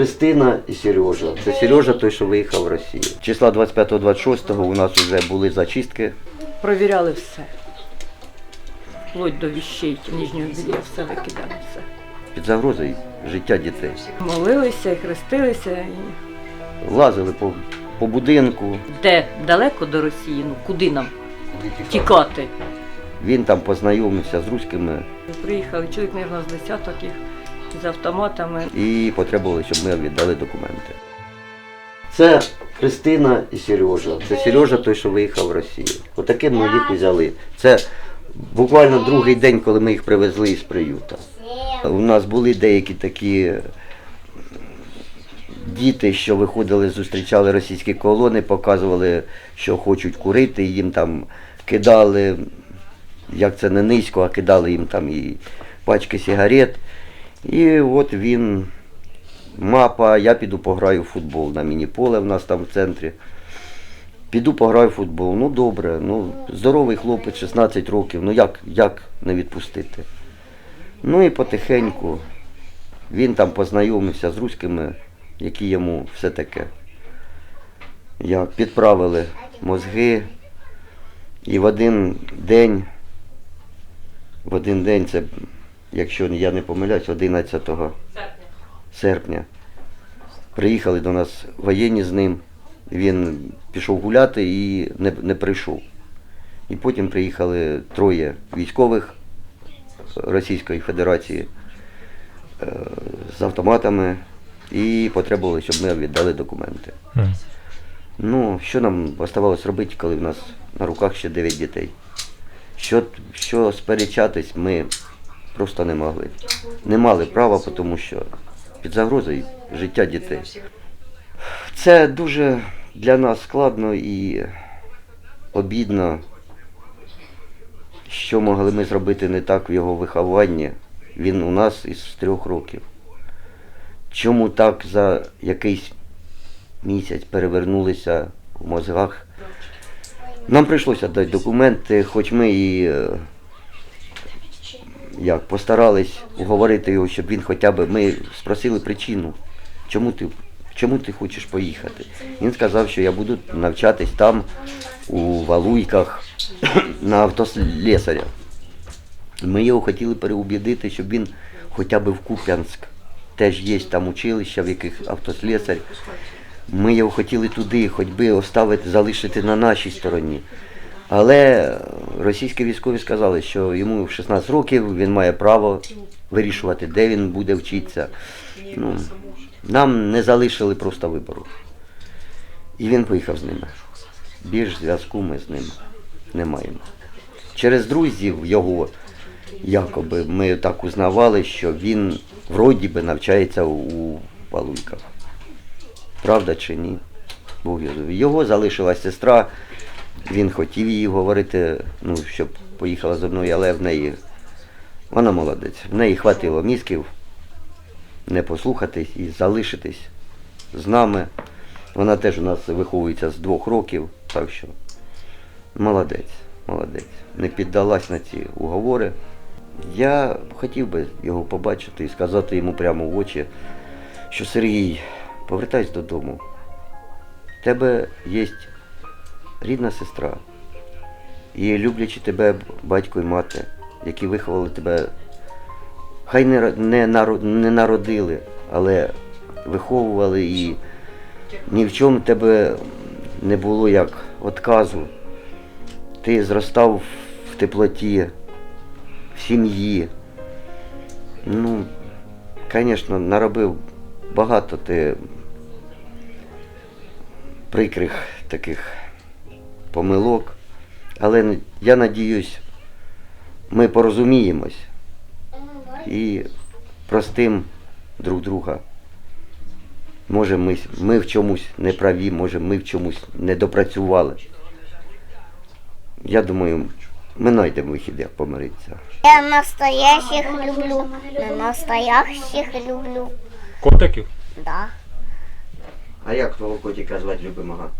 Христина і Сережа. Це Сережа той, що виїхав в Росію. Числа 25-26 у нас вже були зачистки. Провіряли все. Вплоть до віщей нижнього белья, все викидали все. Під загрозою життя дітей. Молилися і хрестилися. І... Лазили по, по будинку. Де далеко до Росії, ну куди нам тікати? Він там познайомився з руськими Приїхали чоловік, мабуть, з десяток їх з автоматами. і потребували, щоб ми віддали документи. Це Христина і Сережа. Це Сережа той, що виїхав в Росію. Отаким ми їх взяли. Це буквально другий день, коли ми їх привезли із приюта. У нас були деякі такі діти, що виходили, зустрічали російські колони, показували, що хочуть курити, їм там кидали, як це не низько, а кидали їм там і пачки сигарет. І от він, мапа, я піду пограю в футбол на міні-поле в нас там в центрі. Піду пограю в футбол. Ну добре, ну здоровий хлопець, 16 років, ну як, як не відпустити? Ну і потихеньку він там познайомився з руськими, які йому все таке. Як підправили мозги. І в один день, в один день, це, якщо я не помиляюсь, 11 серпня, приїхали до нас воєнні з ним. Він пішов гуляти і не, не прийшов. І потім приїхали троє військових Російської Федерації е, з автоматами і потребували, щоб ми віддали документи. Мгм. Ну, що нам оставалось робити, коли в нас на руках ще 9 дітей? Що, що сперечатись ми просто не могли. Не мали права, тому що під загрозою життя дітей. Це дуже для нас складно і обідно, що могли ми зробити не так в його вихованні. Він у нас із трьох років. Чому так за якийсь місяць перевернулися в мозгах. Нам прийшлося дати документи, хоч ми і е, як, постарались уговорити його, щоб він хоча б, ми спросили причину, чому ти, чому ти хочеш поїхати. Він сказав, що я буду навчатись там, у Валуйках, на автослесаря. Ми його хотіли переубідити, щоб він хоча б в Куп'янськ, теж є там училища, в яких автослесар. Ми його хотіли туди, хоч би оставити, залишити на нашій стороні. Але російські військові сказали, що йому в 16 років він має право вирішувати, де він буде вчитися. Ну, нам не залишили просто вибору. І він поїхав з ними. Більш зв'язку ми з ним не маємо. Через друзів його, якоби, ми так узнавали, що він вроді би навчається у Палуйках. Правда чи ні? Бог його залишилась сестра, він хотів їй говорити, ну, щоб поїхала зі мною, але в неї вона молодець. В неї хватило мізків не послухатись і залишитись з нами. Вона теж у нас виховується з двох років, так що молодець, молодець. Не піддалась на ці уговори. Я хотів би його побачити і сказати йому прямо в очі, що Сергій, повертайся додому. В тебе є рідна сестра. І люблячи тебе батько і мати, які виховали тебе, хай не, не, не народили, але виховували і ні в чому тебе не було як отказу. Ти зростав в теплоті, в сім'ї. Ну, звісно, наробив багато ти прикрих таких помилок. Але я надіюсь, ми порозуміємось і простим друг друга. Може, ми, ми в чомусь не праві, може, ми в чомусь не допрацювали. Я думаю, ми знайдемо вихід, як помиритися. Я настоящих люблю, не настоящих люблю. Котиків? Да. А як твого котика звати любимого?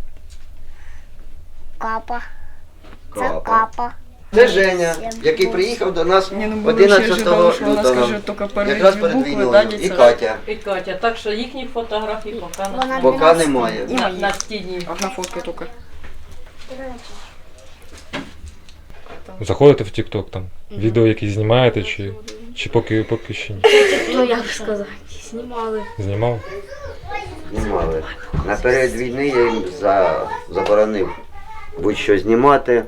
Капа. Це капа. Це Женя, який приїхав до нас Не, ну было 11 вообще ожидала, что она лютого. скажет только первые Якраз две перед буквы, війною. да, І Ніця? Катя. І Катя, так що їхніх фотографій поки на, Вона Поки 12. немає. И на, мои. на стіні. Одна фотка только. Заходите в TikTok там, відео якісь знімаєте, чи, чи поки, поки ще ні? Ну як сказати, знімали. Знімав? Знімали. На період війни я їм за, заборонив будь-що знімати,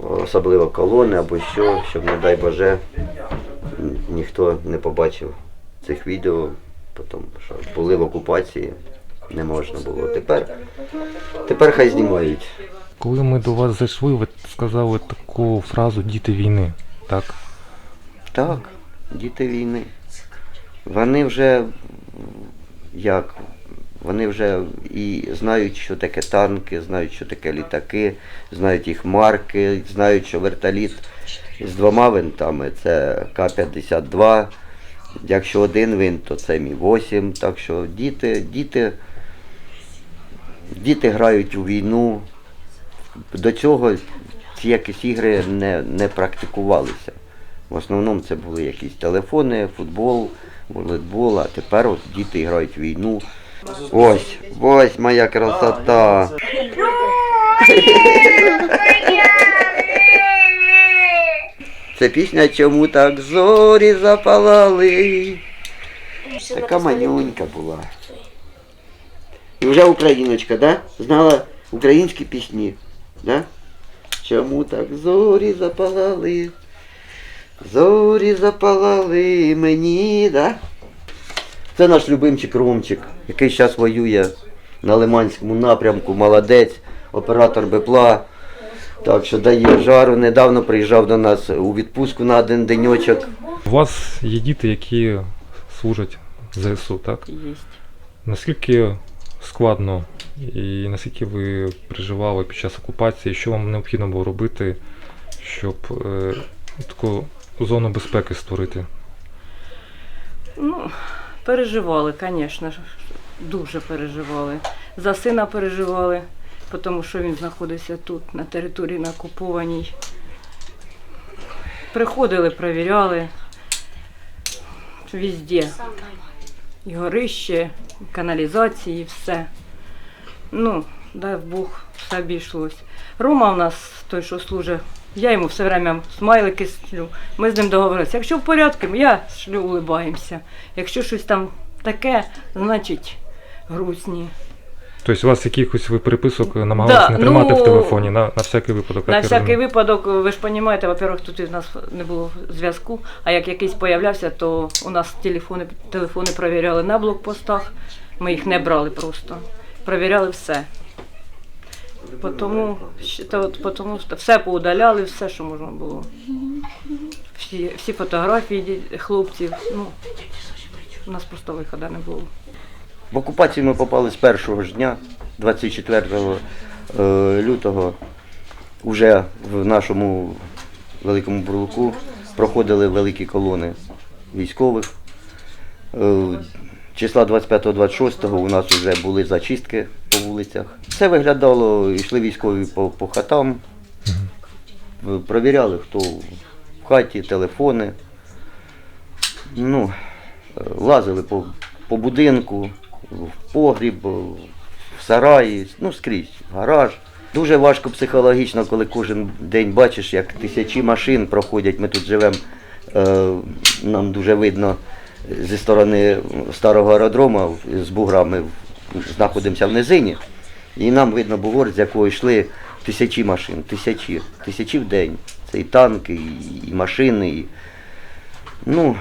особливо колони або що, щоб, не дай Боже, ніхто не побачив цих відео, тому що були в окупації, не можна було. Тепер, тепер хай знімають. Коли ми до вас зайшли, ви сказали таку фразу діти війни, так? Так, діти війни. Вони вже як? Вони вже і знають, що таке танки, знають, що таке літаки, знають їх марки, знають, що вертоліт з двома винтами це К-52. Якщо один винт, то це Мі-8. Так що діти, діти, діти грають у війну. До цього ці якісь ігри не, не практикувалися. В основному це були якісь телефони, футбол, волейбол, а тепер от діти грають в війну. Ось, ось моя красота. Це пісня чому так зорі запалали. Така манюнька була. І вже україночка, да? Знала українські пісні, да? Чому так зорі запалали? Зорі запалали мені, да? Це наш любимчик Ромчик, який зараз воює на Лиманському напрямку, молодець, оператор БПЛА. Так що дає жару. Недавно приїжджав до нас у відпустку на один деньочок. У вас є діти, які служать в ЗСУ, так? Є. Наскільки складно і наскільки ви переживали під час окупації, що вам необхідно було робити, щоб е, таку зону безпеки створити? Ну, переживали, звісно, дуже переживали. За сина переживали, тому що він знаходився тут, на території на окупованій. Приходили, перевіряли. Везде. І горище, і каналізації, і все. Ну, дай Бог, все обійшлось. Рома у нас той, що служить, я йому все время смайлики шлю. Ми з ним договорилися. Якщо в порядку, я шлю, улибаємося. Якщо щось там таке, значить грустні. Тобто у вас якихось ви переписок намагалися Да, не тримати ну, в телефоні на, на всякий випадок. На всякий випадок, ви ж розумієте, во-первых, тут у нас не було зв'язку, а як якийсь появлявся, то у нас телефони, телефони перевіряли на блокпостах. Ми їх не брали просто. Перевіряли все. Потому, та от, потому що все поудаляли, все, що можна було. Всі, всі фотографії хлопців. Ну, у нас просто виходу не було. В окупацію ми попали з першого ж дня, 24 е, лютого. Уже в нашому великому бурлуку проходили великі колони військових. Е, Числа 25-26 у нас вже були зачистки по вулицях. Все виглядало, йшли військові по, по хатам, е, провіряли, хто в хаті, телефони. Ну, е, лазили по, по будинку, в погріб, в сараї, ну скрізь, в гараж. Дуже важко психологічно, коли кожен день бачиш, як тисячі машин проходять. Ми тут живемо, е, нам дуже видно зі сторони старого аеродрому з буграми знаходимося в низині. І нам видно бугор, з якого йшли тисячі машин, тисячі, тисячі в день. Це і танки, і, і машини. І... Ну,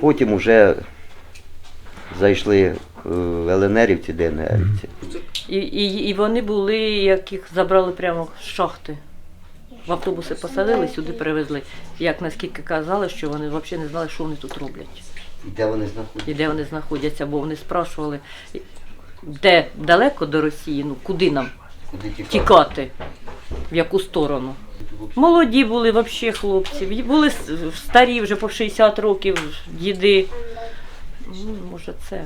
потім вже зайшли е, ЛНРівці, ДНРівці. І, і, і вони були, як їх забрали прямо з шахти. В автобуси посадили, сюди привезли. Як наскільки казали, що вони взагалі не знали, що вони тут роблять. І де вони знаходяться? І де вони знаходяться, бо вони спрашували, де далеко до Росії, ну куди нам Куди тікати? тікати, в яку сторону. Молоді були взагалі хлопці, були с- старі вже по 60 років, діди. Ну, може, це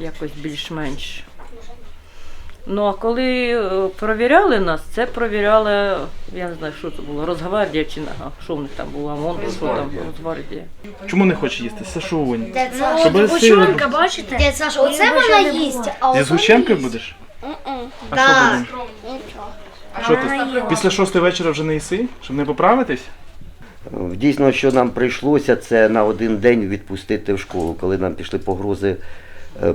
якось більш-менш. Ну а коли е, провіряли нас, це провіряли, я не знаю, що це було, Росгвардія чи на- що в них там було, ОМОН, що там, Росгвардія. Чому не хоче їсти? Сашунь. Дядь Ну, Саша, Щоб сили гущонка, бачите? дядь Саша, оце вона їсть, а Зі оце згущенкою будеш? М-м. А що будемо? Нічого. Що ти? Після шостої вечора вже не їси? Щоб не поправитись? Дійсно, що нам прийшлося, це на один день відпустити в школу, коли нам пішли погрози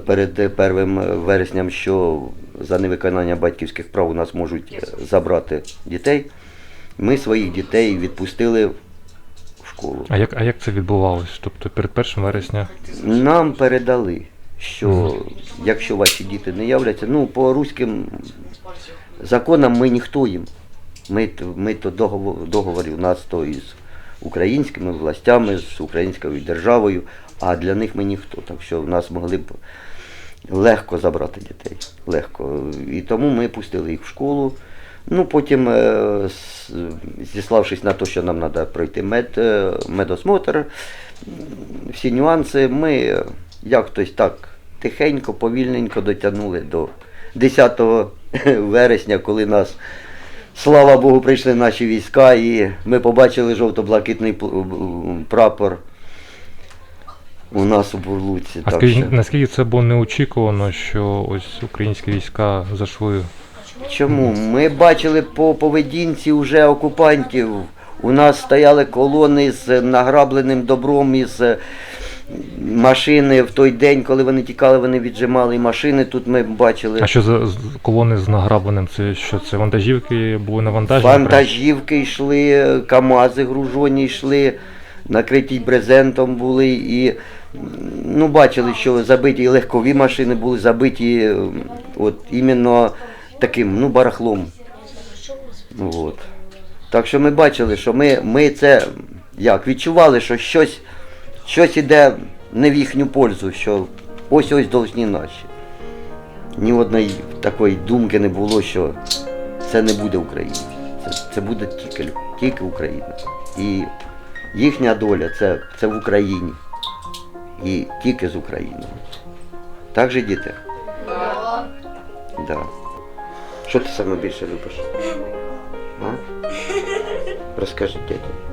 перед е, 1 вересням, що за невиконання батьківських прав у нас можуть е, забрати дітей. Ми своїх дітей відпустили в школу. А як, а як це відбувалось? Тобто перед 1 вересня Нам передали, що якщо ваші діти не являться, ну по руським законам ми ніхто їм. Ми, ми то договор, договорі у нас то із українськими властями, з українською державою, а для них ми ніхто. Так що в нас могли б легко забрати дітей. Легко. І тому ми пустили їх в школу. Ну, потім, е, зіславшись на те, що нам треба пройти мед, е, медосмотр, всі нюанси, ми е, як хтось так тихенько, повільненько дотягнули до 10 вересня, коли нас, слава Богу, прийшли наші війська, і ми побачили жовто-блакитний прапор у нас у Бурлуці. А Так скажіть, що- наскільки це було неочікувано, що ось українські війська зайшли? Чому? Ми бачили по поведінці вже окупантів. У нас стояли колони з награбленим добром із е, машини в той день, коли вони тікали, вони віджимали машини. Тут ми бачили А що за з- колони з награбленим? Це що це вантажівки були навантажені? вантажівки йшли, КАМАЗи гружоні йшли, накриті брезентом були і м, ну, бачили, що забиті і легкові машини були забиті от, іменно таким ну, барахлом. Ну, От. Так що ми бачили, що ми, ми це як, відчували, що щось, щось іде не в їхню пользу, що ось ось должні наші. Ні одної такої думки не було, що це не буде Україна. Це, це буде тільки, тільки Україна. І їхня доля це, це в Україні. І тільки з Україною. Так же, діти? Да. Що ти саме більше любиш? А? Розкажи, дядя.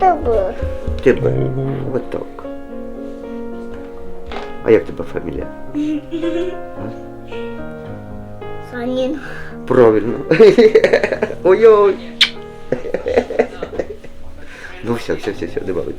Тебе. Тебе. Вот так. А як тебе фамілія? Санін. Правильно. Ой-ой. Ну все, все, все, все, добавить.